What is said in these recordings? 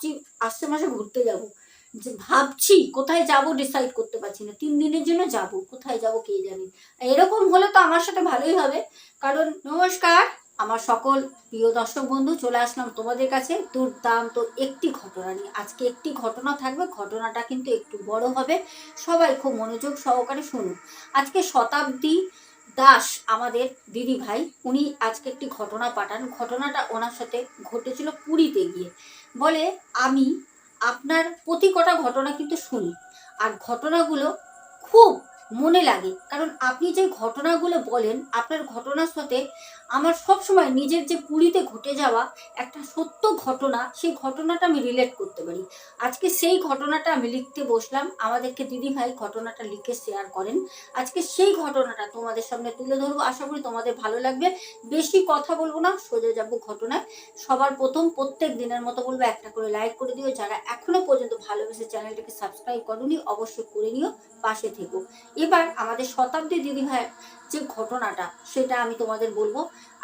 ভাবছি আসছে মাসে ঘুরতে যাব। যে ভাবছি কোথায় যাব ডিসাইড করতে পারছি না। তিন দিনের জন্য যাব, কোথায় যাব কে জানি। এরকম হলে তো আমার সাথে ভালোই হবে। কারণ নমস্কার, আমার সকল প্রিয় দর্শক বন্ধু, চলে আসলাম তোমাদের কাছে দুর্দান্ত একটি ঘটনা নিয়ে। আজকে একটি ঘটনা থাকবে, ঘটনাটা কিন্তু একটু বড় হবে। সবাই খুব মনোযোগ সহকারে শুনুন। আজকে শতাব্দী দাস আমাদের দিদি ভাই উনি আজকে একটি ঘটনা পাঠান। ঘটনাটা ওনার সাথে ঘটেছিল পুরীতে গিয়ে। বলে, আমি আপনার প্রতি কটা ঘটনা কিন্তু শুনি। আর ঘটনাগুলো খুব মনে লাগে। কারণ আপনি যে ঘটনাগুলো বলেন, আপনার ঘটনার সাথে আমার সব সময় নিজের যে পুরীতে ঘটে যাওয়া একটা সত্য ঘটনা, সেই ঘটনাটা আমি রিলেট করতে পারি। আজকে সেই ঘটনাটা আমি লিখতে বসলাম। আমাদেরকে দিদি ভাই ঘটনাটা লিখে শেয়ার করেন। আজকে সেই ঘটনাটা তোমাদের সামনে তুলে ধরবো। আশা করি তোমাদের ভালো লাগবে। বেশি কথা বলব না, সোজা যাব ঘটনায়। সবার প্রথম প্রত্যেক দিনের মতো বলব, একটা করে লাইক করে দিও। যারা এখনও পর্যন্ত ভালোবেসে চ্যানেলটাকে সাবস্ক্রাইব করনি, অবশ্যই করে নিও, পাশে থেকো। এবার আমাদের শতাব্দী দিদি ভাইয়ের যে ঘটনাটা, সেটা আমি তোমাদের বলব।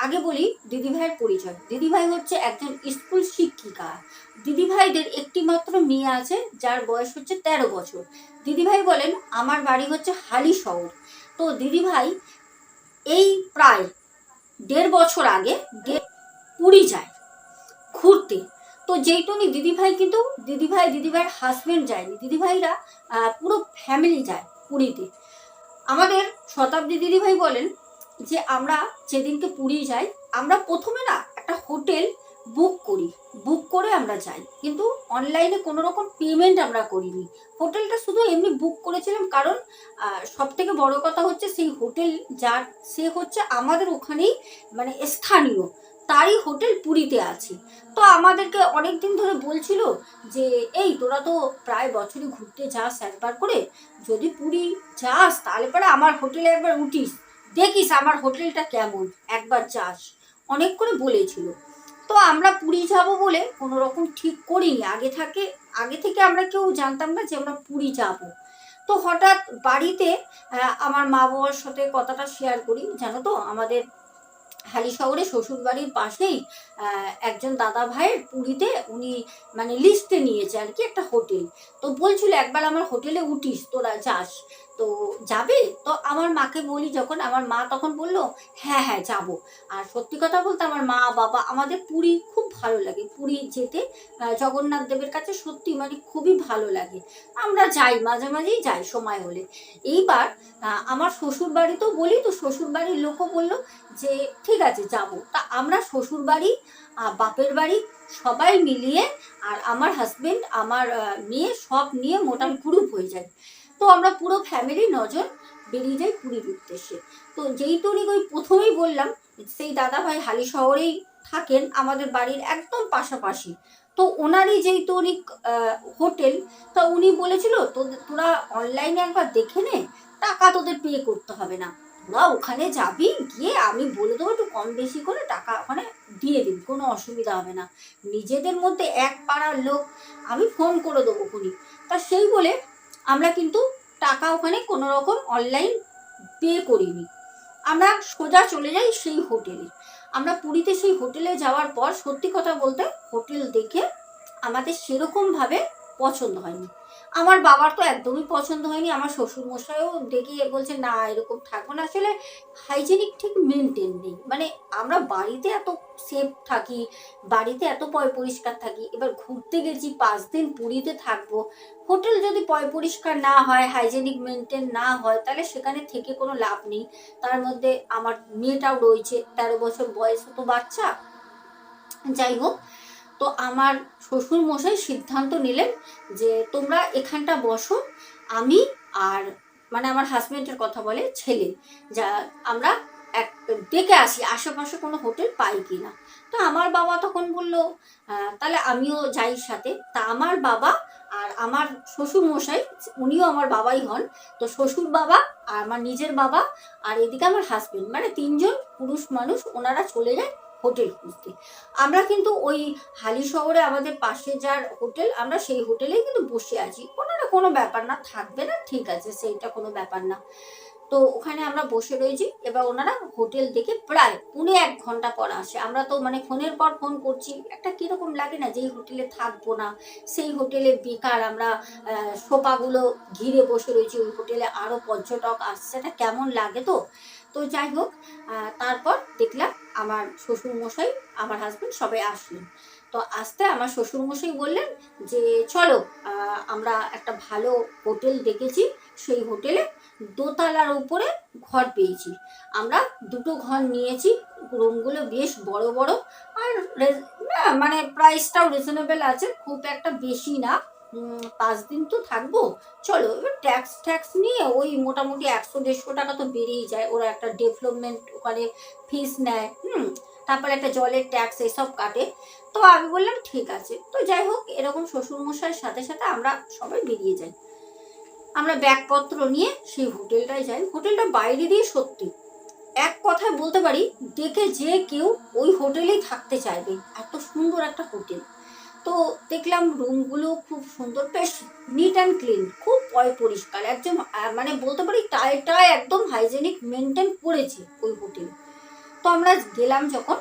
আগে বলি দিদিভাইয়ের পরিচয়। দিদিভাই হচ্ছে একজন স্কুল শিক্ষিকা। দিদিভাইদের একটি মাত্র মেয়ে আছে, যার বয়স হচ্ছে তেরো বছর। দিদিভাই বলেন, আমার বাড়ি হচ্ছে হালি শহর। তো দিদিভাই এই প্রায় দেড় বছর আগে পুরী যায় ঘুরতে। তো যেইটুনি দিদিভাই কিন্তু, দিদিভাই, দিদিভাইয়ের হাজবেন্ড যায়নি। দিদিভাইরা পুরো ফ্যামিলি যায় পুরীতে। আমাদের শতাব্দী দিদিভাই বলেন যে আমরা যেদিনকে পুরী যাই, আমরা প্রথমে না একটা হোটেল বুক করি। বুক করে আমরা যাই। কিন্তু অনলাইনে কোনো রকম পেমেন্ট আমরা করিনি। হোটেলটা শুধু এমনি বুক করেছিলাম কারণ সব থেকে বড় কথা হচ্ছে সেই হোটেল যার, সে হচ্ছে আমাদের ওখানেই মানে স্থানীয়। তারই হোটেল পুরীতে আছি। তো আমাদেরকে অনেক দিন ধরে বলছিল যে, এই, তোরা তো প্রায় বছরই ঘুরতে যাস একবার করে। যদি পুরী যাস, তাহলে পরে আমার হোটেলে একবার উঠিস। দেখিস আমার হোটেলটা কেমন, একবার যাস। অনেক করে বলেছিল। তো আমরা পুরী যাব বলে কোনো রকম ঠিক করিনি। আগে থাকে, আগে থেকে আমরা কেউ জানতাম না যে আমরা পুরী যাব। তো হঠাৎ বাড়িতে আমার মা বাবার সাথে কথাটা শেয়ার করি। জানো তো, আমাদের হালি শহরে শ্বশুর বাড়ির পাশেই একজন দাদা ভাইয়ের পুরীতে উনি মানে লিস্টে নিয়েছে আর কি একটা হোটেল তো বলছিল, একবার আমার হোটেলে উঠিস, তোরা যাস। তো যাবে? তো আমার মাকে বলি যখন, আমার মা তখন বলল হ্যাঁ হ্যাঁ যাব। আর সত্যি কথা বলতে আমার মা, বাবা, আমাদের পুরী খুব ভালো লাগে। পুরী যেতে জগন্নাথ দেবের কাছে সত্যি মানে খুবই ভালো লাগে। আমরা যাই, মাঝে মাঝেই যাই সময় হলে। এইবার আমার শ্বশুর বাড়িতেও বলি তো শ্বশুর বাড়ির লোকও বলল যে, ঠিক আছে, যাব। তা আমরা শ্বশুর বাড়ি বাপের বাড়ি সবাই মিলিয়ে, আর আমার হাজবেন্ড আমার মেয়ে সব নিয়ে মোটামুটি গ্রুপ হয়ে যায়। তো আমরা পুরো ফ্যামিলি নজন বেরিয়ে যাই পুরীর উদ্দেশ্যে। তো যেই তরিক ওই প্রথমেই বললাম, সেই দাদা ভাই হালি শহরেই থাকেন, আমাদের বাড়ির একদম পাশাপাশি। তো ওনারই যেই তরিক হোটেল, তা উনি বলেছিল তোরা অনলাইনে একবার দেখে নে, টাকা তোদের পে করতে হবে না। তোরা ওখানে যাবি, গিয়ে আমি বলে দেবো একটু কম বেশি করে টাকা ওখানে দিয়ে দিবি, কোনো অসুবিধা হবে না। নিজেদের মধ্যে এক পাড়ার লোক, আমি ফোন করে দেবো খুনি। তা সেই বলে আমরা কিন্তু টাকা ওখানে কোনো রকম অনলাইন পে করিনি। আমরা সোজা চলে যাই সেই হোটেলে আমরা পুরীতে সেই হোটেলে যাওয়ার পর সত্যি কথা বলতে হোটেল দেখে আমাদের সেরকমভাবে পছন্দ হয়নি। আমার বাবার তো একদমই পছন্দ হয়নি, আমার শ্বশুর মশাইও দেখে বলছে, না, এরকম থাকব না। আসলে হাইজেনিক ঠিক মেনটেন নেই। মানে আমরা বাড়িতে এত সেফ থাকি, বাড়িতে এত পয় পরিষ্কার থাকি, এবার ঘুরতে গেছি, পাঁচ দিন পুরীতে থাকব। হোটেল যদি পয় পরিষ্কার না হয় হাইজেনিক মেনটেন না হয়, তাহলে সেখানে থেকে কোনো লাভ নেই। তার মধ্যে আমার মেয়েটাও রয়েছে, তেরো বছর বয়স তো বাচ্চা। যাই হোক তো আমার শ্বশুর মশাই সিদ্ধান্ত নিলেন যে তোমরা এখানটা বসো, আমি আর মানে আমার হাজবেন্ডের কথা বলে ছেলে, যা আমরা এক ডেকে আসি, আশেপাশে কোনো হোটেল পাই কি না তো আমার বাবা তখন বলল তাহলে আমিও যাই সাথে। তা আমার বাবা আর আমার শ্বশুর মশাই উনিও আমার বাবাই হন। তো শ্বশুর বাবা আর আমার নিজের বাবা আর এদিকে আমার হাজবেন্ড মানে তিনজন পুরুষ মানুষ ওনারা চলে যায় হোটেল খুঁজতে। আমরা কিন্তু ওই হালি শহরে আমাদের পাশে যার হোটেল আমরা সেই হোটেলেই কিন্তু বসে আছি। ওনারা কোনো ব্যাপার না থাকবে না ঠিক আছে সেইটা কোনো ব্যাপার না। তো ওখানে আমরা বসে রয়েছি এবার ওনারা হোটেল দেখে প্রায় পুনে এক ঘণ্টা পর আসে। আমরা তো মানে ফোনের পর ফোন করছি একটা কীরকম লাগে না যেই হোটেলে থাকব না সেই হোটেলে বেকার আমরা আহ, সোফাগুলো ঘিরে বসে রয়েছি ওই হোটেলে আরও পর্যটক আসছে এটা কেমন লাগে তো? তো যাই হোক তারপর দেখলাম আমার শ্বশুর মশাই আমার হাজব্যান্ড সবাই আসলেন তো আসতে আমার শ্বশুর মশাই বললেন যে, চলো আমরা একটা ভালো হোটেল দেখেছি সেই হোটেলে দোতলার উপরে ঘর পেয়েছি। আমরা দুটো ঘর নিয়েছি। রুমগুলো বেশ বড় বড়। আর মানে প্রাইসটাও রিজনেবল আছে। খুব একটা বেশি না। পাঁচ দিন তো থাকব। চলো, এবার ট্যাক্স ট্যাক্স নিয়ে ওই মোটামুটি একশো, দেড়শো টাকা তো বেরিয়ে যায়। ওরা একটা ডেভেলপমেন্ট ওখানে ফিস নেয়, হুম? তারপরে একটা জলের ট্যাক্স এসব কাটে। তো আমি বললাম, ঠিক আছে। তো যাই হোক, এরকম শ্বশুরমশাইয়ের সাথে সাথে আমরা সবাই বেরিয়ে যাই। আমরা ব্যাগপত্র নিয়ে সেই হোটেলটায় যাই। হোটেলটা বাইরে দিয়ে সত্যি। এক কথায় বলতে পারি, দেখে যে কেউ ওই হোটেলেই থাকতে চাইবে। এত সুন্দর একটা হোটেল। তো দেখলাম রুমগুলো খুব সুন্দর, বেশ নিট অ্যান্ড ক্লিন খুব পরিষ্কার একদম মানে বলতে পারি টাইটা একদম হাইজেনিক মেনটেন করেছে ওই হোটেল তো আমরা গেলাম যখন,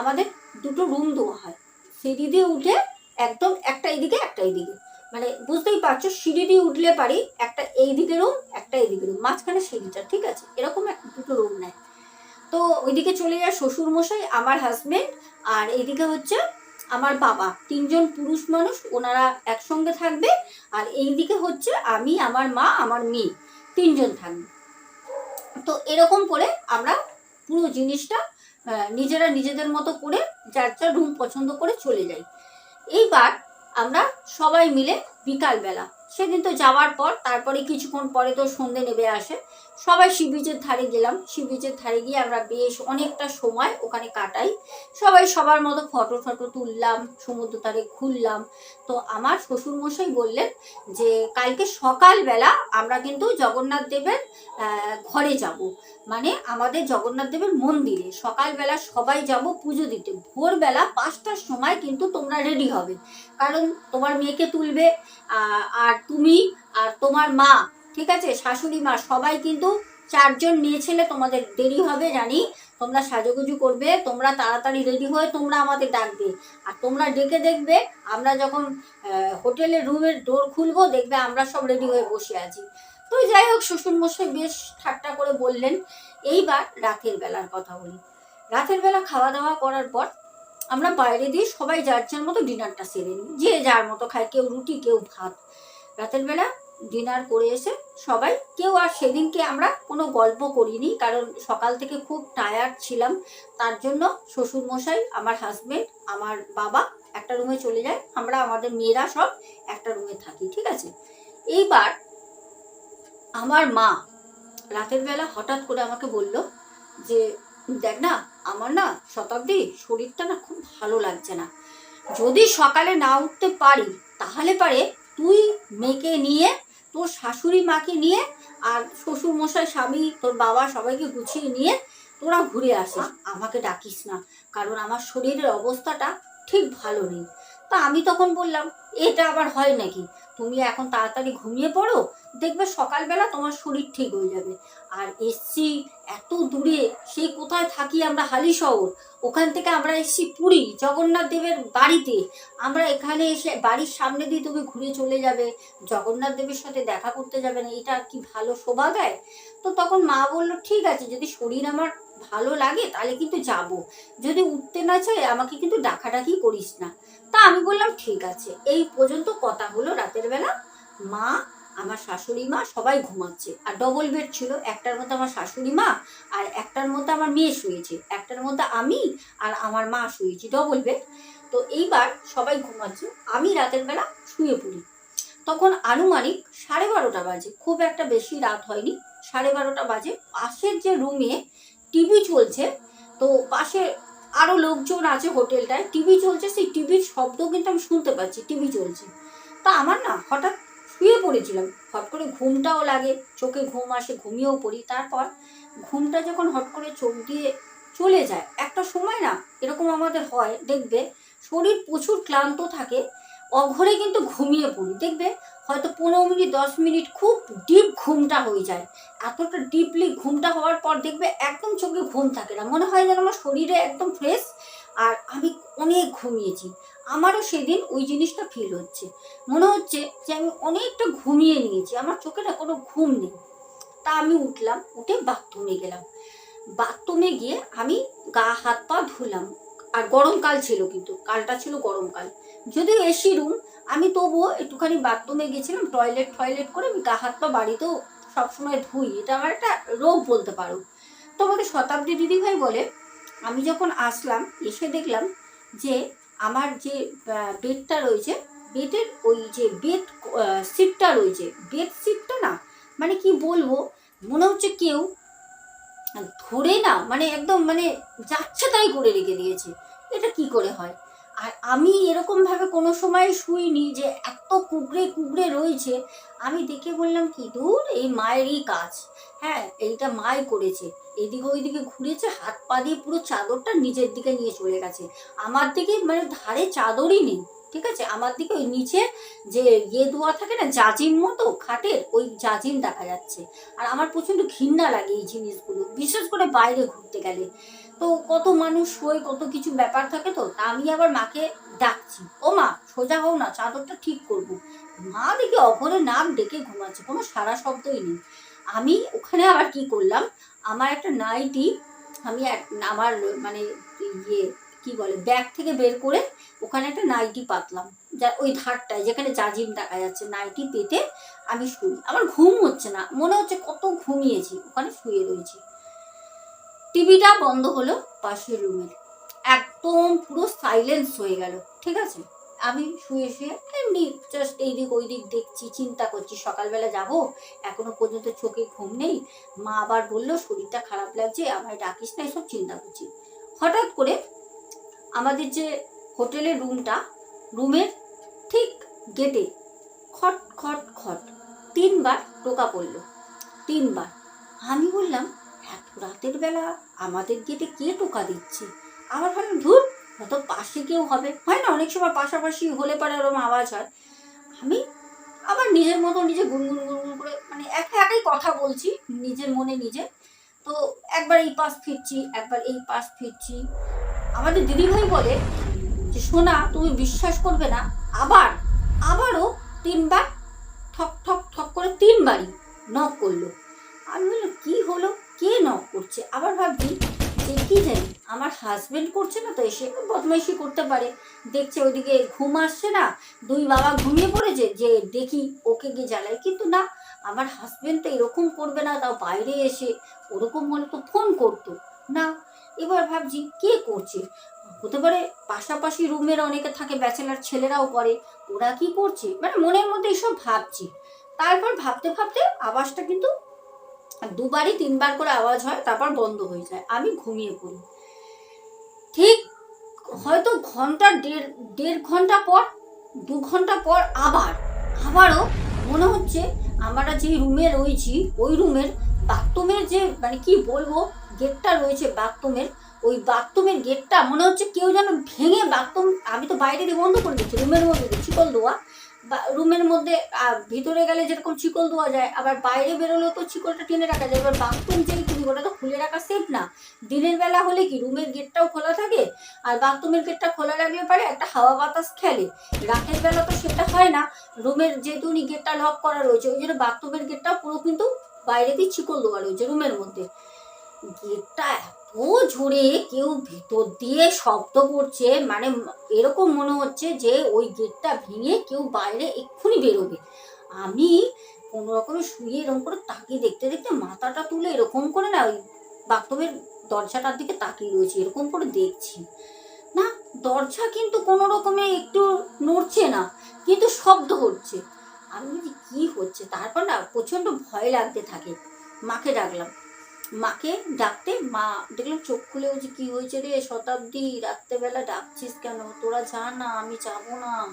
আমাদের দুটো রুম দেওয়া হয়। সিঁড়ি দিয়ে উঠে একদম একটা এইদিকে একটা এইদিকে। মানে বুঝতেই পারছ, সিঁড়ি দিয়ে উঠলে পারি একটা এইদিকে রুম একটা এইদিকে রুম মাঝখানে সিঁড়িটা, ঠিক আছে? এরকম এক, দুটো রুম নেয়। তো ওইদিকে চলে যায় শ্বশুর মশাই আমার হাজবেন্ড আর এইদিকে হচ্ছে আমার বাবা। তিনজন পুরুষ মানুষ, ওনারা একসঙ্গে থাকবে। আর এইদিকে হচ্ছে আমি, আমার মা, আমার মেয়ে, তিনজন থাকবে। তো এরকম করে আমরা পুরো জিনিসটা নিজেরা নিজেদের মতো করে যার যার রুম পছন্দ করে চলে যাই। এইবার আমরা সবাই মিলে বিকালবেলা, সেদিন তো যাওয়ার পর, তারপরে কিছুক্ষণ পরে তো সন্ধে নেমে আসে। সবাই সি বিচের ধারে গেলাম। সি বিচের ধারে গিয়ে আমরা বেশ অনেকটা সময় ওখানে কাটাই। সবাই সবার মতো ফটো ফটো তুললাম, সমুদ্র ধারে ঘুরলাম। তো আমার শ্বশুরমশাই বললেন যে, কালকে সকালবেলা আমরা কিন্তু জগন্নাথ দেবের ঘরে যাব। মানে আমাদের জগন্নাথ দেবের মন্দিরে সকালবেলা সবাই যাব পুজো দিতে। ভোরবেলা পাঁচটার সময় কিন্তু তোমরা রেডি হবে। কারণ তোমার মেয়েকে তুলবে আর তুমি, আর তোমার মা ঠিক আছে? শাশুড়ি মা সবাই কিন্তু চারজন মেয়ে ছেলে তোমাদের দেরি হবে জানি। তোমরা সাজুগুজু করবে, তোমরা তাড়াতাড়ি রেডি হয়ে তোমরা আমাদের ডাকবে। আর তোমরা ডেকে দেখবে, আমরা যখন হোটেলের রুমের ডোর খুলবো, দেখবে আমরা সব রেডি হয়ে বসে আছি। তো যাই হোক, শ্বশুরমশাই বেশ ঠাট্টা করে বললেন, এইবার রাতের বেলার কথা বলি। রাতের বেলা খাওয়া দাওয়া করার পর আমরা বাইরে দিয়ে সবাই যার যার মতো ডিনারটা সেরে নিই। যে যার মতো খায়, কেউ রুটি, কেউ ভাত। রাতের বেলা ডিনার করে এসে সবাই, কেউ আর সেদিনকে আমরা কোনো গল্প করিনি, কারণ সকাল থেকে খুব টায়ার্ড ছিলাম। তার জন্য শ্বশুরমশাই, আমার হাজবেন্ড আমার বাবা একটা রুমে চলে যায়। আমরা, আমাদের মেয়েরা সব একটা রুমে থাকি, ঠিক আছে? এইবার আমার মা রাতের বেলা হঠাৎ করে আমাকে বলল যে, দেখ না, আমার না শতাব্দী শরীরটা না খুব ভালো লাগছে না। যদি সকালে না উঠতে পারি, তাহলে পারে তুই মেয়েকে নিয়ে তোর শাশুড়ি মাকে নিয়ে আর শ্বশুর মশাই, স্বামী, তোর বাবা সবাইকে গুছিয়ে নিয়ে তোরা ঘুরে আসিস। আমাকে ডাকিস না, কারণ আমার শরীরের অবস্থাটা ঠিক ভালো নেই। তা আমি তখন বললাম, এটা আবার হয় নাকি? তুমি এখন তাড়াতাড়ি ঘুমিয়ে পড়ো, দেখবে সকালবেলা তোমার শরীর ঠিক হয়ে যাবে। আর এসছি এত দূরে, সেই কোথায় থাকি আমরা হালি শহর ওখান থেকে আমরা এসছি পুরী, জগন্নাথ দেবের বাড়িতে। আমরা এখানে এসে বাড়ির সামনে দিয়ে তুমি ঘুরে চলে যাবে, জগন্নাথ দেবের সাথে দেখা করতে যাবে না, এটা কি ভালো শোভা দেয়? তো তখন মা বলল, ঠিক আছে, যদি শরীর আমার ভালো লাগে তাহলে কিন্তু যাব। যদি উঠতে না চাই, আমাকে কিন্তু ডাকাডাকি করিস না। তা আমি বললাম, ঠিক আছে। এই পর্যন্ত কথা হলো রাতের বেলা। মা, আমার শাশুড়ি মা সবাই ঘুমাচ্ছে। আর ডবল বেড ছিল, একটার মধ্যে আমার শাশুড়ি মা আর একটার মধ্যে আমার মেয়ে শুয়েছে। একটার মধ্যে আমি আর আমার মা শুয়েছি ডবল বেড তো এইবার সবাই ঘুমাচ্ছে, আমি রাতের বেলা শুয়ে পড়ি। তখন আনুমানিক সাড়ে বারোটা বাজে। খুব একটা বেশি রাত হয়নি, সাড়ে বারোটা বাজে। পাশের যে রুমে টিভি চলছে, তো পাশে আরও লোকজন আছে হোটেলটায়, টিভি চলছে, সেই টিভির শব্দ কিন্তু আমি শুনতে পাচ্ছি, টিভি চলছে। তা আমার না হঠাৎ শুয়ে পড়েছিলাম, হট করে ঘুমটাও লাগে, চোখে ঘুম আসে, ঘুমিয়েও পড়ি, তারপর ঘুমটা যখন হট করে চোখ দিয়ে চলে যায়, একটা সময় না এরকম আমাদের হয়, দেখবে শরীর প্রচুর ক্লান্ত থাকে, অঘরে কিন্তু ঘুমিয়ে পড়ি, দেখবে হয়তো পনেরো মিনিট, দশ মিনিট খুব ডিপ ঘুমটা হয়ে যায়। এতটা ডিপলি ঘুমটা হওয়ার পর দেখবে একদম চোখে ঘুম থাকে না। মনে হয় যেন আমার শরীরে একদম ফ্রেশ আর আমি অনেক ঘুমিয়েছি। আমারও সেদিন ওই জিনিসটা ফিল হচ্ছে। মনে হচ্ছে যে আমি অনেকটা ঘুমিয়ে নিয়েছি। আমার চোখে না কোনো ঘুম নেই। তা আমি উঠলাম, উঠে বাথরুমে গেলাম। বাথরুমে গিয়ে আমি গা, হাত পা ধুলাম। আর গরমকাল ছিল কিন্তু, কালটা ছিল গরমকাল। যদিও এসি রুম আমি তবুও একটুখানি বাথরুমে গেছিলাম টয়লেট টয়লেট করে আমি গা হাত পা বাড়িতেও সবসময় ধুই, এটা আমার একটা রোগ বলতে পারো। তো আমাদের শতাব্দী দিদিভাই বলে, আমি যখন আসলাম, এসে দেখলাম যে আমার যে বেডটা রয়েছে বেডের ওই যে বেড সিটটা রয়েছে বেড সিটটা না মানে কি বলব, মনে হচ্ছে কেউ ধরে না মানে একদম মানে যাচ্ছে তাই করে রেখে দিয়েছে। এটা কি করে হয়? আর আমি এরকম ভাবে কোনো সময় শুইনি যে এত কুকড়ে কুকড়ে রয়েছে। আমি দেখে বললাম, কি দূর, এই মায়েরই কাজ। হ্যাঁ এইটা মায় করেছে। এদিকে ওইদিকে ঘুরেছে, হাত পা দিয়ে পুরো চাদরটা নিজের দিকে নিয়ে চলে গেছে। আমার দিকে মানে ধারে চাদরই নেই, ঠিক আছে? আমার দিকে ওই নিচে যে ইয়ে দেওয়া থাকে না, জাজিম মতো খাটের, ওই জাজিম দেখা যাচ্ছে। আর আমার প্রচণ্ড ঘৃণা লাগে এই জিনিসগুলো, বিশেষ করে বাইরে ঘুরতে গেলে। তো কত মানুষ শোয় কত কিছু ব্যাপার থাকে তো, তা আমি আবার মাকে ডাকছি। ও মা, সোজা হও না, চাদরটা ঠিক করব। মা দেখি অঘরে নাক ডেকে ঘুমাচ্ছে, কোনো সারা শব্দই নেই। আমি ওখানে আবার কি করলাম, আমার একটা নাইটি, আমি আমার মানে ইয়ে কি বলে, ব্যাগ থেকে বের করে ওখানে একটা নাইটি পাতলাম, যা ওই ধারটায়, যেখানে জাজিম দেখা যাচ্ছে, নাইটি পেতে আমি শুই। আমার ঘুম হচ্ছে না, মনে হচ্ছে কত ঘুমিয়েছি, ওখানে শুয়ে রয়েছি। টিভিটা বন্ধ হলো পাশের রুমের। একদম পুরো সাইলেন্স হয়ে গেল, ঠিক আছে? আমি শুয়ে শুয়ে এমনি জাস্ট এইদিক ওইদিক দেখছি, চিন্তা করছি, সকালবেলা যাব? এখনও পর্যন্ত চোখে ঘুম নেই? মা আবার বলল, শরীরটা খারাপ লাগছে, আমায় ডাকিস না, এসব চিন্তা করছি। হঠাৎ করে আমাদের যে হোটেলের রুমটা, রুমের ঠিক গেটে খট খট খট তিনবার টোকা পড়ল, তিনবার। আমি বললাম রাতের বেলা আমাদের গেটে কে টোকা দিচ্ছে? আবার ভাবলাম, ধুর হয়তো পাশে কেউ হবে। হয় না, অনেক সময় পাশাপাশি হলে পরে ওরকম আওয়াজ হয়। আমি আবার নিজের মতো নিজে গুনগুন গুনগুন করে মানে একা একাই কথা বলছি, নিজের মনে নিজে। তো একবার এই পাশ ফিরছি, একবার এই পাশ ফিরছি। আমাদের দিদিভাই বলে যে, সোনা, তুমি বিশ্বাস করবে না, আবার, আবারও তিনবার ঠক ঠক ঠক করে তিনবারই নক করল আমি বললাম কি হলো কে নক করছে আবার ভাবছি যে কি জানি আমার হাজবেন্ড করছে না, তো এসে বদমাইশি করতে পারে। দেখছে ওইদিকে ঘুম আসছে না, দুই বাবা ঘুমিয়ে পড়েছে, যে দেখি ওকে গিয়ে জ্বালাই কিন্তু না, আমার হাজবেন্ড তো এরকম করবে না, তাও বাইরে এসে ওরকম হলে তো ফোন করতো। না, এবার ভাবছি কে করছে? হতে পারে পাশাপাশি রুমের অনেকে থাকে ব্যাচেলার ছেলেরাও করে, ওরা কি করছে? মানে মনের মধ্যে এইসব ভাবছি। তারপর ভাবতে ভাবতে আওয়াজটা কিন্তু দুবারই তিনবার করে আওয়াজ হয়, তারপর বন্ধ হয়ে যায়, আমি ঘুমিয়ে পড়ি। ঠিক হয়তো ঘণ্টা দেড় দেড় ঘণ্টা পর, দু ঘণ্টা পর আবার, আবারও মনে হচ্ছে আমরা যে রুমে রয়েছি, ওই রুমের বাথরুমের যে মানে কি বলব, গেটটা রয়েছে বাথরুমের, ওই বাথরুমের গেটটা মনে হচ্ছে কেউ যেন ভেঙে বাথরুম, আমি তো বাইরে দিয়ে বন্ধ করে দিচ্ছি, রুমের মধ্যে দিয়ে দেওয়া বা রুমের মধ্যে ভিতরে গেলে যেরকম শিকল দেওয়া যায়, আবার বাইরে বেরোলেও তো শিকলটা টেনে রাখা যায়। এবার বাথরুম যেই তুমি ওটা তো খুলে রাখা সেফ না। দিনের বেলা হলে কি রুমের গেটটাও খোলা থাকে? আর বাথরুমের গেটটা খোলা রাখলে পারে একটা হাওয়া বাতাস খেলে। রাতের বেলা তো সেটা হয় না। রুমের যেহেতু উনি গেটটা লক করা রয়েছে, ওই জন্য বাথরুমের গেটটা পুরো কিন্তু বাইরে দিয়ে শিকল দেওয়া রয়েছে রুমের মধ্যে। গেটটা এত জোরে কেউ ভিতর দিয়ে শব্দ করছে মানে এরকম মনে হচ্ছে যে ওই গেটটা ভেঙে কেউ বাইরে এক্ষুনি বেরোবে। আমি কোনো রকমে শুয়ে এরকম করে তাকিয়ে দেখতে দেখতে মাথাটা তুলে এরকম করে না ওই বাথরুমের দরজাটার দিকে তাকিয়ে রয়েছে, এরকম করে দেখছি। না, দরজা কিন্তু কোনো রকমে একটু নড়ছে না, কিন্তু শব্দ হচ্ছে। আমি বলছি, কি হচ্ছে? তারপর না প্রচণ্ড ভয় লাগতে থাকে। মাকে ডাকলাম মাকে ডাকতে? মা, দেখলাম চোখ খুলে যে কি হয়েছে রে, শতাব্দী, রাত্রেবেলা ডাকছিস কেন? তোরা যা না, আমি যাব না।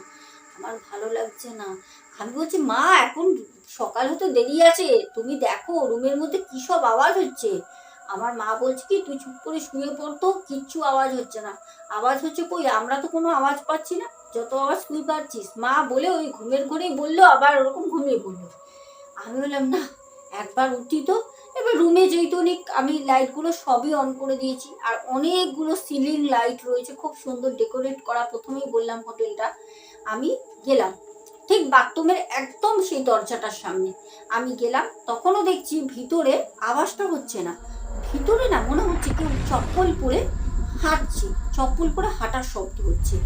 আমার ভালো লাগছে না। আমি বলছি, মা, এখন সকাল হতে দেরি আছে। তুমি দেখো, রুমের মধ্যে কী সব আওয়াজ হচ্ছে? আমার মা বলছে কি, তুই চুপ করে শুয়ে পড়তো কিচ্ছু আওয়াজ হচ্ছে না। আওয়াজ হচ্ছে কই? আমরা তো কোনো আওয়াজ পাচ্ছি না। যত আওয়াজ তুই পাচ্ছিস। মা বলে ওই ঘুমের ঘরেই বলল, আবার ওরকম ঘুমিয়ে পড়ল। আমি বললাম, না, একবার উঠি তো। এবার রুমে যেহেতু অনেক, আমি লাইটগুলো সবই অন করে দিয়েছি, আর অনেকগুলো সিলিং লাইট রয়েছে, খুব সুন্দর ডেকোরেট করা, প্রথমেই বললাম হোটেলটা আমি গেলাম, ঠিক বাথরুমের একদম সেই দরজাটার সামনে। আমি গেলাম, তখনও দেখছি ভিতরে আওয়াজটা হচ্ছে না। ভিতরে না মনে হচ্ছে কেউ চপ্পল পরে হাঁটছে, চপ্পল পরে হাঁটার শব্দ হচ্ছে।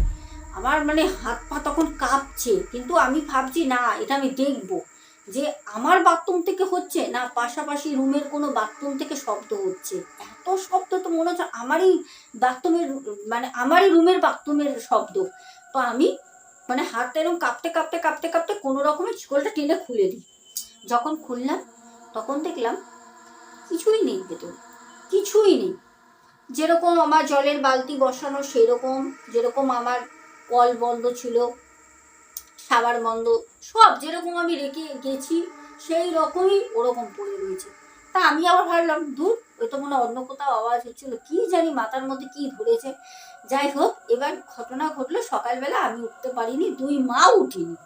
আমার মানে হাত পা তখন কাঁপছে, কিন্তু আমি ভাবছি, না, এটা আমি দেখব। যে আমার বাথরুম থেকে হচ্ছে না, পাশাপাশি রুমের কোনো বাথরুম থেকে শব্দ হচ্ছে। এত শব্দ তো মনে হচ্ছে আমারই বাথরুমের মানে আমারই রুমের বাথরুমের শব্দ। তো আমি মানে হাতটা এরকম কাঁপতে কাঁপতে কাঁপতে কাঁপতে কোনো রকমের ছিকলটা টেনে খুলে দিই। যখন খুললাম, তখন দেখলাম কিছুই নেই ভেতরে, কিছুই নেই। যেরকম আমার জলের বালতি বসানো, সেরকম, যেরকম আমার কল বন্ধ ছিল সাবার মন্দ সব যেরকম আমি রেখে গেছি, সেই রকমই ওরকম পড়ে রয়েছে। তা আমি আবার ভাবলাম দূর ওই তো মনে অন্য কোথাও আওয়াজ হচ্ছিল, কি জানি মাথার মধ্যে কি ধরেছে। যাই হোক, এবার ঘটনা ঘটলো, সকালবেলা আমি উঠতে পারিনি, দুই মা উঠিনি,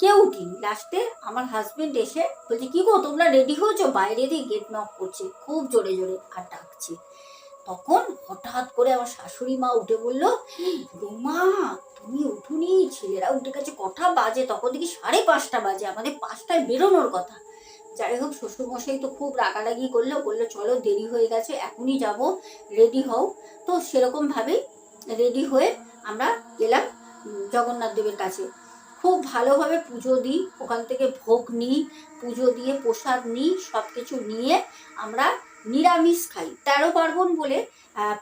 কেউ উঠিনি। লাস্টে আমার হাজবেন্ড এসে বলছে, কি গো, তোমরা রেডি হয়েছো? বাইরে দিয়ে গেট নক করছে, খুব জোরে জোরে আর ডাকছে। তখন হঠাৎ করে আমার শাশুড়ি মা উঠে বলল বৌমা তুমি উঠুনি, ছেলেরা উঠে গেছে কটা বাজে, তখন দেখি সাড়ে পাঁচটা বাজে, আমাদের পাঁচটায় বেরোনোর কথা। যাই হোক, শ্বশুরমশাই তো খুব রাগারাগি করল, বলল, চলো, দেরি হয়ে গেছে, এখনই যাব, রেডি হও। তো সেরকমভাবেই রেডি হয়ে আমরা গেলাম জগন্নাথ দেবের কাছে। খুব ভালোভাবে পুজো দিই, ওখান থেকে ভোগ নিই, পুজো দিয়ে প্রসাদ নিই সব কিছু নিয়ে আমরা নিরামিষ খাই। তেরো পার্বণ বলে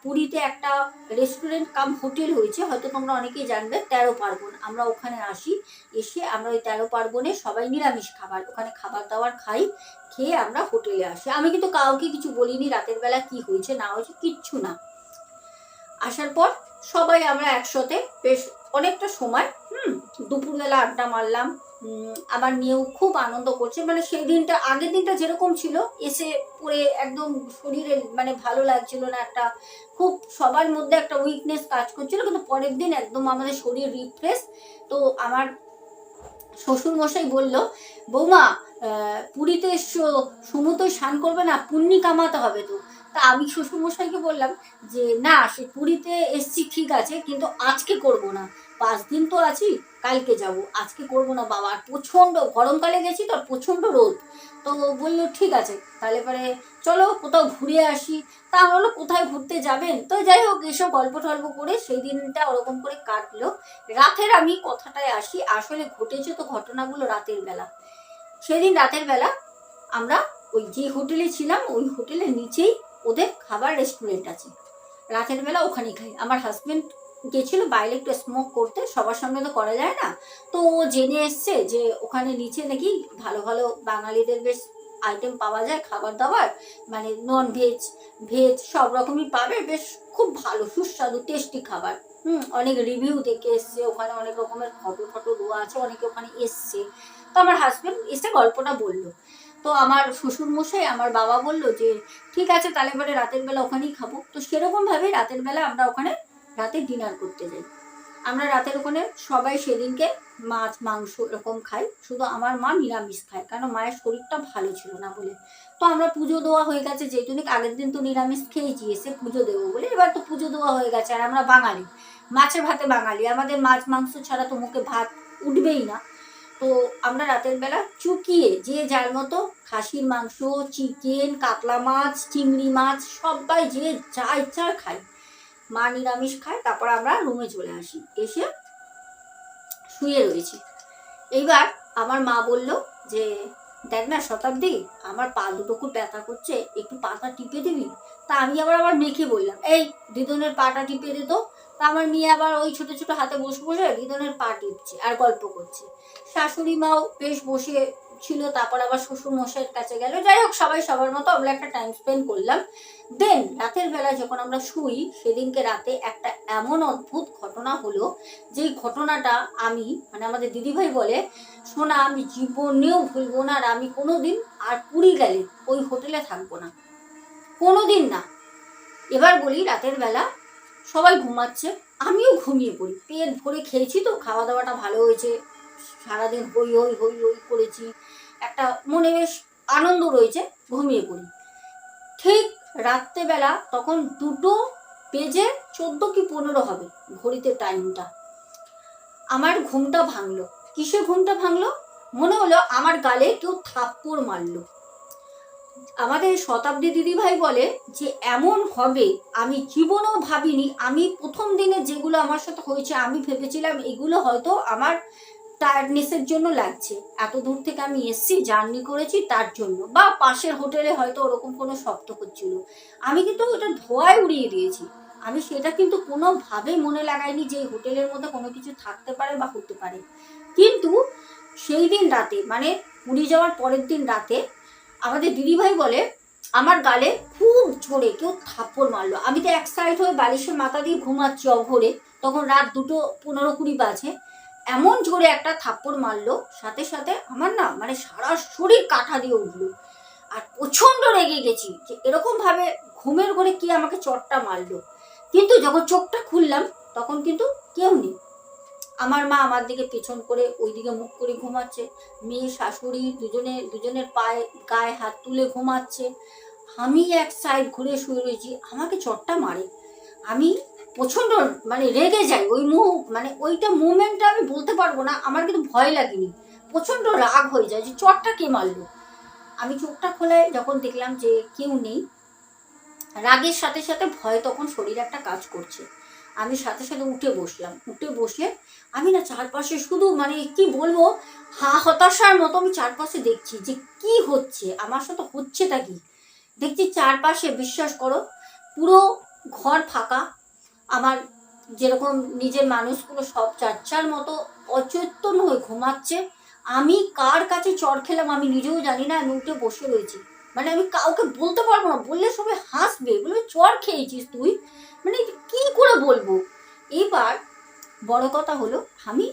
পুরীতে একটা রেস্টুরেন্ট কাম হোটেল হয়েছে, হয়তো তোমরা অনেকেই জানবে, তেরো পার্বণ। আমরা ওখানে আসি, এসে আমরা ওই তেরো পার্বণে সবাই নিরামিষ খাবার, ওখানে খাবার দাবার খাই, খেয়ে আমরা হোটেলে আসি। আমি কিন্তু কাউকে কিছু বলিনি রাতের বেলা কি হয়েছে, না হয়েছে, কিচ্ছু না। আসার পর সবাই আমরা একসাথে বেশ অনেকটা সময়, হুম, দুপুরবেলা আড্ডা মারলাম আমার মেয়েও খুব আনন্দ করছে মানে সেই দিনটা, আগের দিনটা যেরকম ছিল, এসে পরে একদম শরীরে মানে ভালো লাগছিল না, একটা খুব সবার মধ্যে একটা উইকনেস কাজ করছিল, কিন্তু পরের দিন একদম আমাদের শরীর রিফ্রেশ তো আমার শ্বশুর মশাই বলল, বৌমা পুরীতে সমুদ্র স্নান করবে না, পুণ্যি কামাতে হবে তো। তা আমি শ্বশুরমশাইকে বললাম যে, না, সে পুরীতে এসছি, ঠিক আছে, কিন্তু আজকে করব না। পাঁচ দিন তো আছি, কালকে যাব। আজকে করব না, বাবা। আর প্রচণ্ড গরমকালে গেছি তো, আর প্রচণ্ড রোদ। তো বলল, ঠিক আছে। তাহলে পরে, চলো কোথাও ঘুরে আসি। তা আমরা বলল কোথায় ঘুরতে যাবেন? তো যাই হোক, এসব গল্প টল্প করে সেই দিনটা ওরকম করে কাটলো। রাতের আমি কথাটায় আসি, আসলে ঘটেছে তো ঘটনাগুলো রাতের বেলা। সেদিন রাতের বেলা আমরা ওই যে হোটেলে ছিলাম, ওই হোটেলের নিচেই ওদের খাবার রেস্টুরেন্ট আছে। রাতের বেলা ওখানেই খাই। আমার হাজবেন্ড গেছিল বাইরে একটু স্মোক করতে, সবার সঙ্গে তো করা যায় না। তো ও জেনে এসছে যে ওখানে নিচে নাকি ভালো ভালো বাঙালিদের বেশ আইটেম পাওয়া যায়, খাবার দাবার মানে নন ভেজ ভেজ সব রকমই পাবে। বেশ খুব ভালো, সুস্বাদু টেস্টি খাবার। হুম, অনেক রিভিউ দেখে এসছে। ওখানে অনেক রকমের ফটো ফটো দেওয়া আছে, অনেকে ওখানে এসছে। তো আমার হাজবেন্ড এসে গল্পটা বলল। তো আমার শ্বশুর মশাই আমার বাবা বলল যে, ঠিক আছে, তাহলে পরে রাতের বেলা ওখানেই খাব। তো সেরকমভাবে রাতের বেলা আমরা ওখানে রাতে ডিনার করতে যাই। আমরা রাতের ওখানে সবাই সেদিনকে মাছ, মাংস এরকম খাই। শুধু আমার মা নিরামিষ খায় কারণ মায়ের শরীরটা ভালো ছিল না বলে। তো আমরা পুজো দেওয়া হয়ে গেছে নাকি আগের দিন তো নিরামিষ খেয়েছি, এসে পুজো দেবো বলে এবার তো পুজো দেওয়া হয়ে গেছে। আর আমরা বাঙালি, মাছের ভাতে বাঙালি। আমাদের মাছ, মাংস ছাড়া তো মুখে ভাত উঠবেই না। তো আমরা রাতের বেলা চুকিয়ে, যে যার মতো খাসির মাংস চিকেন কাতলা মাছ, চিংড়ি মাছ, সবাই যে যা ইচ্ছা খাই মা নিরামিষ খায়, তারপর আমরা রুমে চলে আসি। এসে শুয়ে রয়েছি। এইবার আমার মা বলল যে, দেখ না শতাব্দী, আমার পা দুটো খুব ব্যথা করছে, একটু পাতা টিপে দিবি? তা আমি আবার আবার মেখে বললাম, এই, দিদনের পাটা টিপে দিত তা। আমার মেয়ে আবার ওই ছোট ছোট হাতে বসে বসে দিদনের পা টিপছে আর গল্প করছে। শাশুড়ি মাও বেশ বসে ছিল, তারপর আবার শ্বশুর মশাইয়ের কাছে গেল। যাই হোক, সবাই সবার মতো আমরা একটা টাইম স্পেন্ড করলাম। দেন রাতের বেলা যখন আমরা শুই, সেদিনকে রাতে একটা এমন অদ্ভুত ঘটনা হলো যেই ঘটনাটা আমি মানে আমাদের দিদিভাই বলে, শোনা, আমি জীবনেও ভুলবো না আর আমি কোনোদিন আর পুরী গেলে ওই হোটেলে থাকব না। কোনোদিন না। এবার বলি রাতের বেলা সবাই ঘুমাচ্ছে, আমিও ঘুমিয়ে পড়ি। পেট ভরে খেয়েছি তো খাওয়া দাওয়াটা ভালো হয়েছে। সারাদিন হই হই হই হই করেছি। একটা মনে বেশ আনন্দ রয়েছে, ঘুমিয়ে পড়ি। ঠিক রাত্রেবেলা তখন দুটো বেজে চোদ্দ কি পনেরো হবে ঘড়িতে টাইমটা। আমার ঘুমটা ভাঙলো। কিসে ঘুমটা ভাঙলো? মনে হলো আমার গালে কেউ থাপ্পড় মারলো। আমাদের শতাব্দী দিদিভাই বলে যে, এমন হবে, আমি জীবনেও ভাবিনি, আমি প্রথম দিনে যেগুলো আমার সাথে হয়েছে, আমি ভেবেছিলাম এগুলো হয়তো আমার টায়ার্ডনেসের জন্য লাগছে। এত দূর থেকে আমি এসছি জার্নি করেছি তার জন্য। বা পাশের হোটেলে হয়তো ওরকম কোনো শব্দ করছিল আমি কিন্তু ওটা ধোয়ায় উড়িয়ে দিয়েছি। আমি সেটা কিন্তু কোনোভাবেই মনে লাগাইনি যে হোটেলের মধ্যে কোনো কিছু থাকতে পারে বা হতে পারে। কিন্তু সেই দিন রাতে মানে পুরী যাওয়ার পরের দিন রাতে আমাদের দিদিভাই বলে, আমার গালে খুব জোরে কেউ থাপ্পড় মারলো। আমি তো এক সাইড হয়ে বালিশের মাথা দিয়ে ঘুমাচ্ছি অঘরে। তখন রাত দুটো পনেরো কুড়ি বাজে। এমন জোরে একটা থাপ্পড় মারলো, সাথে সাথে আমার না মানে সারা শরীর কাঠা দিয়ে উঠল। আর প্রচণ্ড রেগে গেছি যে এরকম ভাবে ঘুমের ঘরে কি আমাকে চটটা মারলো। কিন্তু যখন চোখটা খুললাম, তখন কিন্তু কেউ নেই। আমার মা আমার দিকে পেছন করে ওইদিকে মুখ করে ঘুমাচ্ছে। মেয়ে, শাশুড়ি দুজনে, দুজনের পায়ে, গায়ে হাত তুলে ঘুমাচ্ছে। আমি এক সাইড ঘুরে শুয়ে রয়েছি, আমাকে চটটা মারে। আমি প্রচণ্ড মানে রেগে যাই, ওই মুহ মানে ওইটা মুভমেন্টটা আমি বলতে পারব না, আমার কিন্তু ভয় লাগেনি। প্রচণ্ড রাগ হয়ে যায় যে চটটা কে মারলো? আমি চোখটা খোলে যখন দেখলাম যে কেউ নেই, রাগের সাথে সাথে ভয় তখন শরীর একটা কাজ করছে। আমি সাথে সাথে উঠে বসলাম। উঠে বসে আমি না চারপাশে শুধু মানে কি বলব, হা হতাশার মতো আমি চারপাশে দেখছি যে কি হচ্ছে, আমার সাথে হচ্ছেটা কি? দেখছি চারপাশে বিশ্বাস করো, পুরো ঘর ফাঁকা। আমার যেরকম নিজের মানুষগুলো সব চাচ্চার মতো অচৈতন্য হয়ে ঘুমাচ্ছে। আমি কার কাছে চর খেলাম আমি নিজেও জানি না, আমি উঠে বসে রয়েছি। মানে আমি কাউকে বলতে পারব না, বললে সবাই হাসবে, বলবে, চর খেয়েছিস তুই? মানে কি করে বলব? এবার বড় কথা হলো, আমি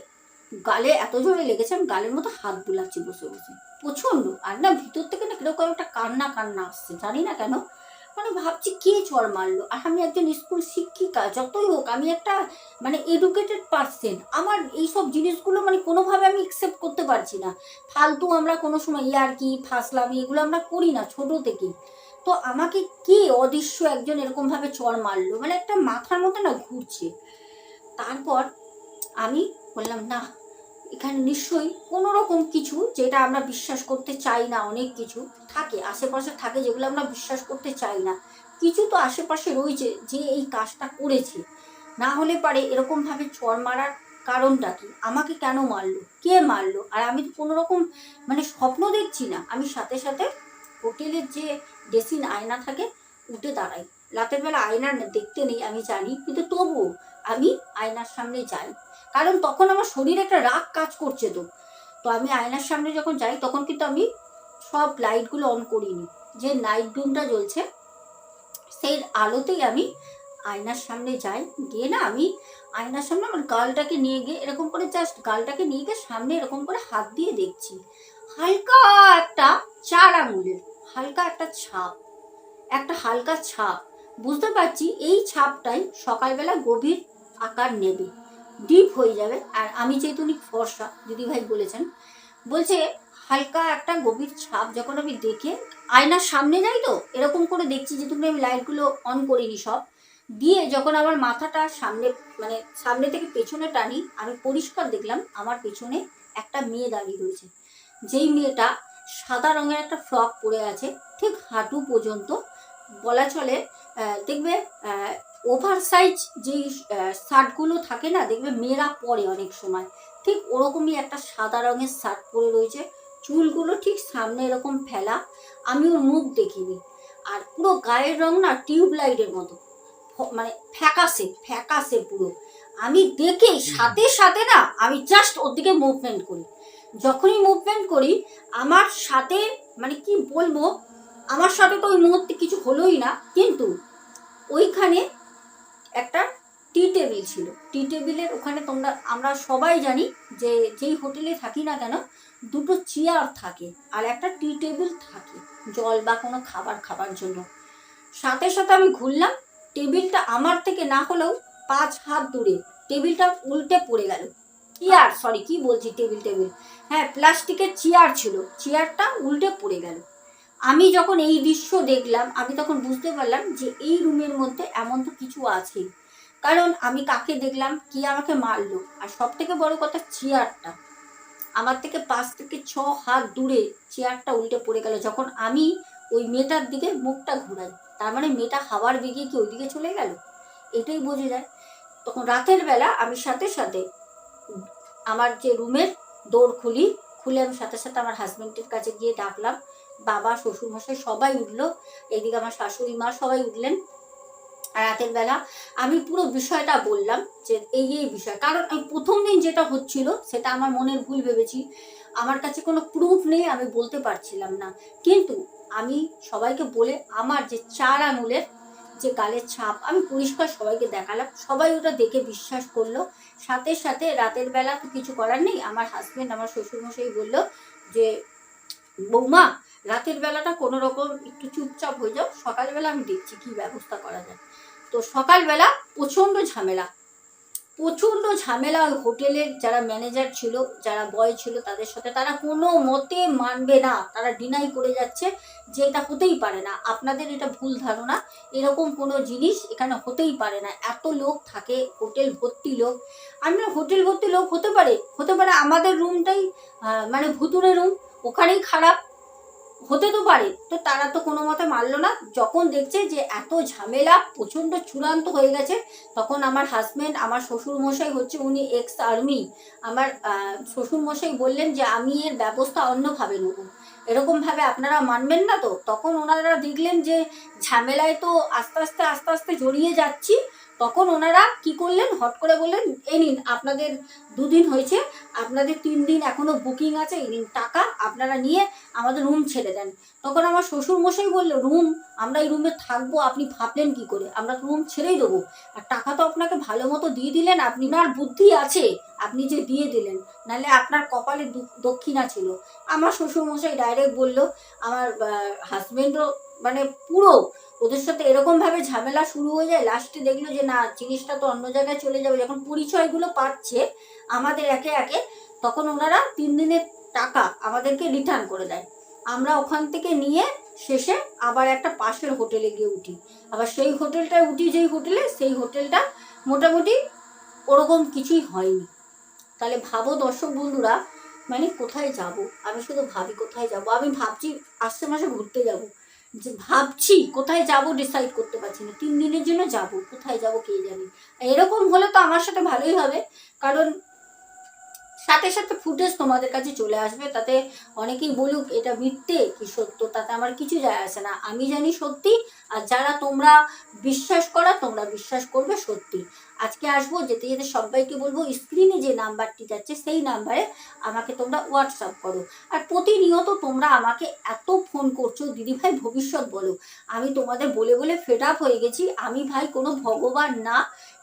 গালে এত জোরে লেগেছে, আমি গালের মতো হাত বুলাচ্ছি বসে বসে। প্রচণ্ড, আর না ভিতর থেকে না কীরকম একটা কান্না কান্না আসছে, জানি না কেন। মানে ভাবছি কে চর মারলো? আর আমি একজন স্কুল শিক্ষিকা, যতই হোক, আমি একটা মানে এডুকেটেড পার্সন আমার এই সব জিনিসগুলো মানে কোনোভাবে আমি একসেপ্ট করতে পারছি না। ফালতু আমরা কোনো সময় ইয়ার্কি, ফাসলামি, এগুলো আমরা করি না ছোটো থেকেই। তো আমাকে কে অদৃশ্য একজন এরকমভাবে চর মারলো? মানে একটা মাথার মতো না ঘুরছে। তারপর আমি বললাম, না, এখানে নিশ্চয়ই কোনো রকম কিছু যেটা আমরা বিশ্বাস করতে চাই না, অনেক কিছু থাকে, আশেপাশে থাকে যেগুলো আমরা বিশ্বাস করতে চাই না। কিছু তো আশেপাশে রয়েছে যে এই কাজটা করেছে। না হলে পারে এরকমভাবে চর মারার কারণটা কি? আমাকে কেন মারলো? কে মারলো? আর আমি তো কোনো রকম মানে স্বপ্ন দেখছি না। আমি সাথে সাথে হোটেলের যে ড্রেসিং আয়না থাকে, উঠে দাঁড়াই। রাতের বেলা আয়না দেখতে নেই, আমি জানি। কিন্তু তবুও আমি আয়নার সামনে যাই। কারণ তখন আমার শরীরে একটা রাগ কাজ করছে তো। তো আমি আয়নার সামনে যখন যাই, তখন কিন্তু আমি সব লাইটগুলো অন করিনি। যে নাইট রুমটা জ্বলছে, সেই আলোতেই আমি আয়নার সামনে যাই। গিয়ে না আমি আয়নার সামনে আমার গালটাকে নিয়ে গিয়ে এরকম করে জাস্ট গালটাকে নিয়ে গিয়ে সামনে এরকম করে হাত দিয়ে দেখছি। হালকা একটা চার আঙুলের হালকা একটা ছাপ, একটা হালকা ছাপ। বুঝতে পারছি এই ছাপটাই সকালবেলা গভীর আকার নেবে, ডিপ হয়ে যাবে। আর আমি যেহেতু উনি ফর্সা, দিদিভাই বলেছেন, বলছে হালকা একটা গভীর ছাপ যখন আমি দেখে, আয়নার সামনে যাই তো, এরকম করে দেখছি যেটুকু আমি লাইটগুলো অন করিনি সব। দিয়ে যখন আমার মাথাটা সামনে মানে সামনে থেকে পেছনে টানি, আমি পরিষ্কার দেখলাম আমার পেছনে একটা মেয়ে দাঁড়িয়ে রয়েছে। যেই মেয়েটা সাদা রঙের একটা ফ্রক পরে আছে, ঠিক হাঁটু পর্যন্ত। বলা চলে দেখবে ওভার সাইজ যেই শার্টগুলো থাকে না, দেখবে মেয়েরা পরে অনেক সময়। ঠিক ওরকমই একটা সাদা রঙের শার্ট পরে রয়েছে। চুলগুলো ঠিক সামনে এরকম ফেলা। আমি ওর মুখ দেখিনি। আর পুরো গায়ের রং না টিউব লাইটের মতো মানে ফ্যাকাসে ফ্যাকাসে পুরো। আমি দেখে সাথে সাথে না, আমি জাস্ট ওর দিকে মুভমেন্ট করি। যখনই মুভমেন্ট করি, আমার সাথে মানে কি বলব, আমার সাথে তো ওই মুহূর্তে কিছু হলোই না, কিন্তু ওইখানে একটা টি টেবিল ছিল। টি টেবিলের ওখানে তোমরা, আমরা সবাই জানি যে যেই হোটেলে থাকি না কেন, দুটো চেয়ার থাকে আর একটা টি টেবিল থাকে, জল বা কোনো খাবার খাবার জন্য। সাথে সাথে আমি ঘুরলাম টেবিলটা আমার থেকে না হলেও পাঁচ হাত দূরে টেবিলটা উল্টে পড়ে গেল। চেয়ার সরি কি বলছি টেবিল টেবিল হ্যাঁ প্লাস্টিকের চেয়ার ছিল। চেয়ারটা উল্টে পড়ে গেল। আমি যখন এই দৃশ্য দেখলাম, আমি তখন বুঝতে পারলাম যে এই রুমের মধ্যে এমন তো কিছু আছে। কারণ আমি কাকে দেখলাম, কি আমাকে মারলো, আর সব থেকে বড় কথা চেয়ারটা আমার থেকে পাঁচ থেকে ছ হাত দূরে চেয়ারটা উল্টে পড়ে গেল। যখন আমি ওই মেয়েটার দিকে মুখটা ঘুরাই, তার মানে মেয়েটা হাওয়ার বেগে কি ওইদিকে চলে গেল, এটাই বোঝা যায়। তখন রাতের বেলা আমি সাথে সাথে আমার যে রুমের দৌড় খুলি, খুলে আমি সাথে সাথে আমার হাজব্যান্ডের কাছে গিয়ে ডাকলাম। বাবা শ্বশুরমশাই সবাই উঠল। এদিকে আমার শাশুড়ি মা সবাই উঠলেন। রাতের বেলা আমি পুরো বিষয়টা বললাম যে এই এই বিষয়। কারণ আমি প্রথম দিন যেটা হচ্ছিল, সেটা আমার মনের ভুল ভেবেছি। আমার কাছে কোনো প্রুফ নেই, আমি বলতে পারছিলাম না। কিন্তু আমি সবাইকে বলে, আমার যে চার আঙুলের যে গালের ছাপ, আমি পরিষ্কার সবাইকে দেখালাম। সবাই ওটা দেখে বিশ্বাস করল। সাথে সাথে রাতের বেলা তো কিছু করার নেই। আমার হাজব্যান্ড আমার শ্বশুরমশাই বলল যে, বৌমা, রাতের বেলাটা কোনো রকম একটু চুপচাপ হয়ে যাও। সকালবেলা আমি দেখছি কি ব্যবস্থা করা যায়। তো সকালবেলা প্রচণ্ড ঝামেলা। প্রচণ্ড ঝামেলা ওই হোটেলের যারা ম্যানেজার ছিল, যারা বয় ছিল তাদের সাথে। তারা কোনো মতে মানবে না। তারা ডিনাই করে যাচ্ছে যে এটা হতেই পারে না। আপনাদের এটা ভুল ধারণা। এরকম কোনো জিনিস এখানে হতেই পারে না। এত লোক থাকে, হোটেল ভর্তি লোক। আমি হোটেল ভর্তি লোক হতে পারে। হতে পারে আমাদের রুমটাই মানে ভুতুরে রুম ওখানেই খারাপ। হতে তো পারে। তো তারা তো কোনো মতে মানলো না। যখন দেখছে যে এত ঝামেলা প্রচণ্ড চূড়ান্ত হয়ে গেছে তখন আমার হাজব্যান্ড আমার শ্বশুর মশাই হচ্ছে উনি এক্স আর্মি আমার আহ, শ্বশুর মশাই বললেন যে আমি এর ব্যবস্থা অন্যভাবে নেব। এরকমভাবে আপনারা মানবেন না তো? তখন ওনারা দেখলেন যে ঝামেলায় তো আস্তে আস্তে আস্তে আস্তে জড়িয়ে যাচ্ছি। তখন ওনারা কি করলেন? হট করে বললেন এই নিন, আপনাদের দুদিন হয়েছে, আপনাদের তিন দিন এখনও বুকিং আছে এই নিন টাকা, আপনারা নিয়ে আমাদের রুম ছেড়ে দেন। তখন আমার শ্বশুর মশাই বলল রুম আমরা এই রুমে থাকব, আপনি ভাবলেন কি করে? আমরা রুম ছেড়েই দেবো। আর টাকা তো আপনাকে ভালো মতো দিয়ে দিলেন, আপনি আর বুদ্ধি আছে, আপনি যে দিয়ে দিলেন। নাহলে আপনার কপালে দক্ষিণা ছিল। আমার শ্বশুর মশাই ডাইরেক্ট বলল, আমার হাজবেন্ডও মানে পুরো ওদের সাথে এরকম ভাবে ঝামেলা শুরু হয়ে যায় লাস্টে দেখল যে না, জিনিসটা তো অন্য জায়গায় চলে যাবে। যখন পরিচয়গুলো পাচ্ছে আমাদের একে একে, তখন ওনারা তিন দিনের টাকা আমাদেরকে রিটার্ন করে দেয়। আমরা ওখান থেকে নিয়ে শেষে আবার একটা পাশের হোটেলে গিয়ে উঠি। আবার সেই হোটেলটায় উঠি, যেই হোটেলে সেই হোটেলটা মোটামুটি ওরকম কিছুই হয়নি। তাহলে ভাবো দর্শক বন্ধুরা মানে কোথায় যাব? আমি শুধু ভাবি কোথায় যাব। আমি ভাবছি আসছে মাসে ঘুরতে যাব। যে ভাবছি, কোথায় যাব ডিসাইড করতে পারছি না। তিন দিনের জন্য যাব, কোথায় যাব কে জানি। এরকম হলে তো আমার সাথে ভালোই হবে। কারণ সাথে সাথে ফুটেজ তোমাদের কাছে চলে আসবে, তাতে অনেকেই বলুক, এটা মিথ্যে? কি সত্য? তাতে আমার কিছু যায় আসে না। আমি জানি সত্যি, আর যারা তোমরা বিশ্বাস করা, তোমরা বিশ্বাস করবে সত্যি। আজকে আসব, যেতে যেতে সবাইকে বলব স্ক্রিনে যে নাম্বারটি যাচ্ছে, সেই নাম্বারে আমাকে তোমরা হোয়াটসঅ্যাপ করো। আর প্রতিনিয়ত তোমরা আমাকে এত ফোন করছ, দিদি ভাই ভবিষ্যৎ বলো। আমি তোমাদের বলে বলে ফেড আপ হয়ে গেছি। আমি ভাই কোনো ভগবান না,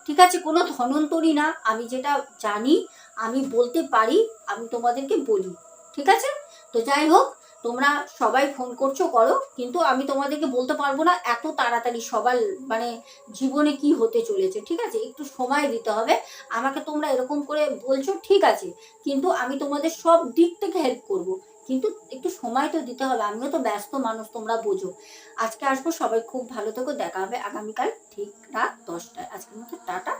ঠিক আছে? কোনো ধনন্তরী না। আমি যেটা জানি আমি বলতে পারি, আমি তোমাদেরকে বলি, ঠিক আছে? তো যাই হোক, তোমরা সবাই ফোন করছ, করো, কিন্তু আমি তোমাদেরকে বলতে পারব না এত তাড়াতাড়ি সবার মানে জীবনে কি হতে চলেছে, ঠিক আছে? একটু সময় দিতে হবে। আমাকে তোমরা এরকম করে বলছো, ঠিক আছে, কিন্তু আমি তোমাদের সব দিক থেকে হেল্প করব। কিন্তু একটু সময় তো দিতে হবে, আমিও তো ব্যস্ত মানুষ, তোমরা বোঝো। আজকে আসব, সবাই খুব ভালো থেকো, দেখা হবে আগামীকাল, ঠিক রাত দশটায়। আজকের মতো টাটা।